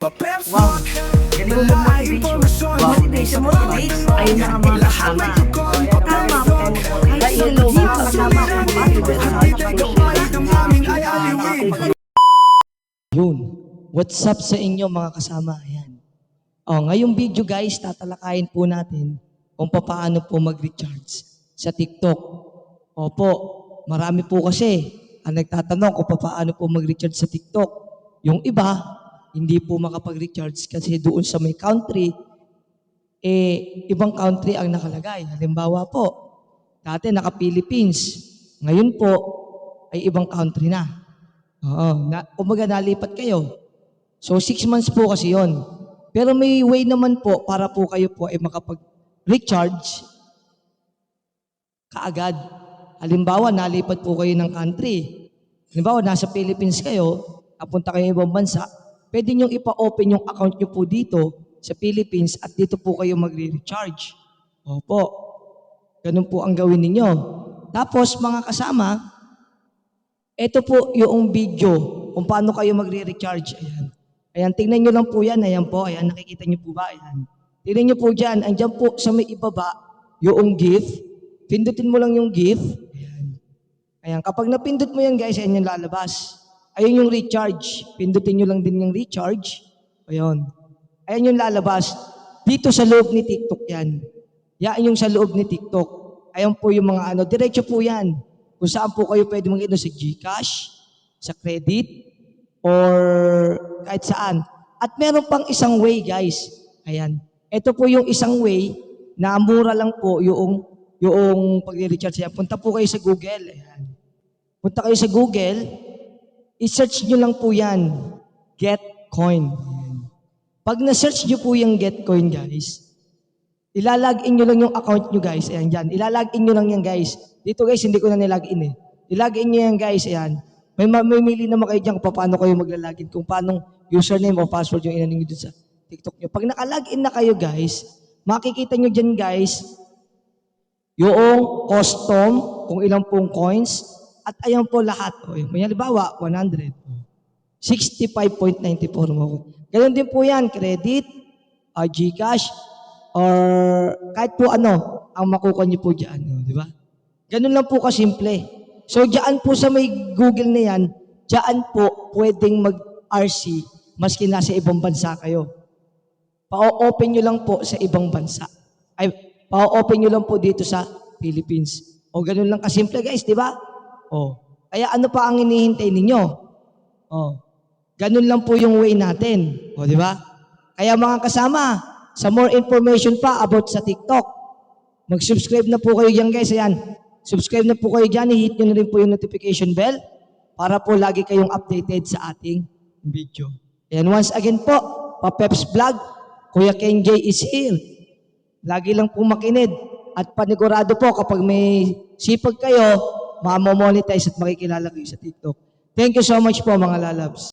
Wow, galing mo mag-video. Wow, motivation mo rin. Ayun na ang mga kasama. Tama po. Ay, hello mga kasama ko. Yun. What's up sa inyo mga kasama? Ayan. Oh, ngayong video guys, tatalakayin po natin kung paano po mag-recharge sa TikTok. Opo, marami po kasi ang nagtatanong kung paano po mag-recharge sa TikTok. Yung iba, hindi po makapag-recharge kasi doon sa may country, eh, ibang country ang nakalagay. Halimbawa po, dati naka-Philippines. Ngayon po, ay ibang country na. Oo, na, kumbaga nalipat kayo. So, six months po kasi yon. Pero may way naman po para po kayo po ay makapag-recharge kaagad. Halimbawa, nalipat po kayo ng country. Halimbawa, nasa Philippines kayo, napunta kayo ibang bansa, pwede nyo ipa-open yung account nyo po dito sa Philippines at dito po kayo magre-recharge. Opo. Ganun po ang gawin ninyo. Tapos, mga kasama, ito po yung video kung paano kayo magre-recharge. Ayan. Ayan, tingnan nyo lang po yan. Ayan po, ayan, nakikita nyo po ba? Ayan. Tingnan nyo po dyan. Andyan po sa may ibaba, yung gift. Pindutin mo lang yung gift. Ayan. Ayan, kapag napindot mo yan guys, ayan yung lalabas. Ayun yung recharge. Pindutin nyo lang din yung recharge. Ayun. Ayan yung lalabas. Dito sa loob ni TikTok yan. Yan yung sa loob ni TikTok. Ayan po yung mga ano. Diretso po yan. Kung saan po kayo pwede mag sa Gcash, sa credit, or kahit saan. At meron pang isang way guys. Ayan. Ito po yung isang way na mura lang po yung yung pag-recharge. Ayan. Punta po kayo sa Google. Ayan. Punta kayo sa Google, i-search nyo lang po yan, Getcoin. Pag na-search nyo po yung Getcoin, guys, ilalagin nyo lang yung account nyo, guys. Ayan, dyan. Ilalagin nyo lang yan, guys. Dito, guys, hindi ko na nilagin eh. Ilagin nyo yan, guys. Ayan. May mamimili naman kayo dyan kung paano kayo maglalagin, kung paano username o password yung inanin nyo dun sa TikTok nyo. Pag naka-login na kayo, guys, makikita nyo dyan, guys, yung custom, kung ilang pong coins, at ayan po lahat. O, may halimbawa, 100. 65.94 mo. Ganon din po yan, credit, uh, Gcash, or kahit po ano, ang makukuha niyo po dyan. o, Di ba? Ganun lang po kasimple. So, dyan po sa may Google na yan, dyan po pwedeng mag-RC maski nasa ibang bansa kayo. Pa-open nyo lang po sa ibang bansa. Ay, pa-open nyo lang po dito sa Philippines. O ganun lang kasimple guys, di ba? O. Kaya ano pa ang hinihintay ninyo? O. Ganun lang po yung way natin. O, di ba? Kaya mga kasama, sa more information pa about sa TikTok, mag-subscribe na po kayo dyan guys. Ayan. Subscribe na po kayo dyan. I-hit nyo na rin po yung notification bell para po lagi kayong updated sa ating video. And once again po, Pa-Peps Vlog, Kuya Ken is here. Lagi lang po makinid. At panigurado po kapag may sipag kayo, mamamonetize at makikilala kayo sa TikTok. Thank you so much po mga lalabs.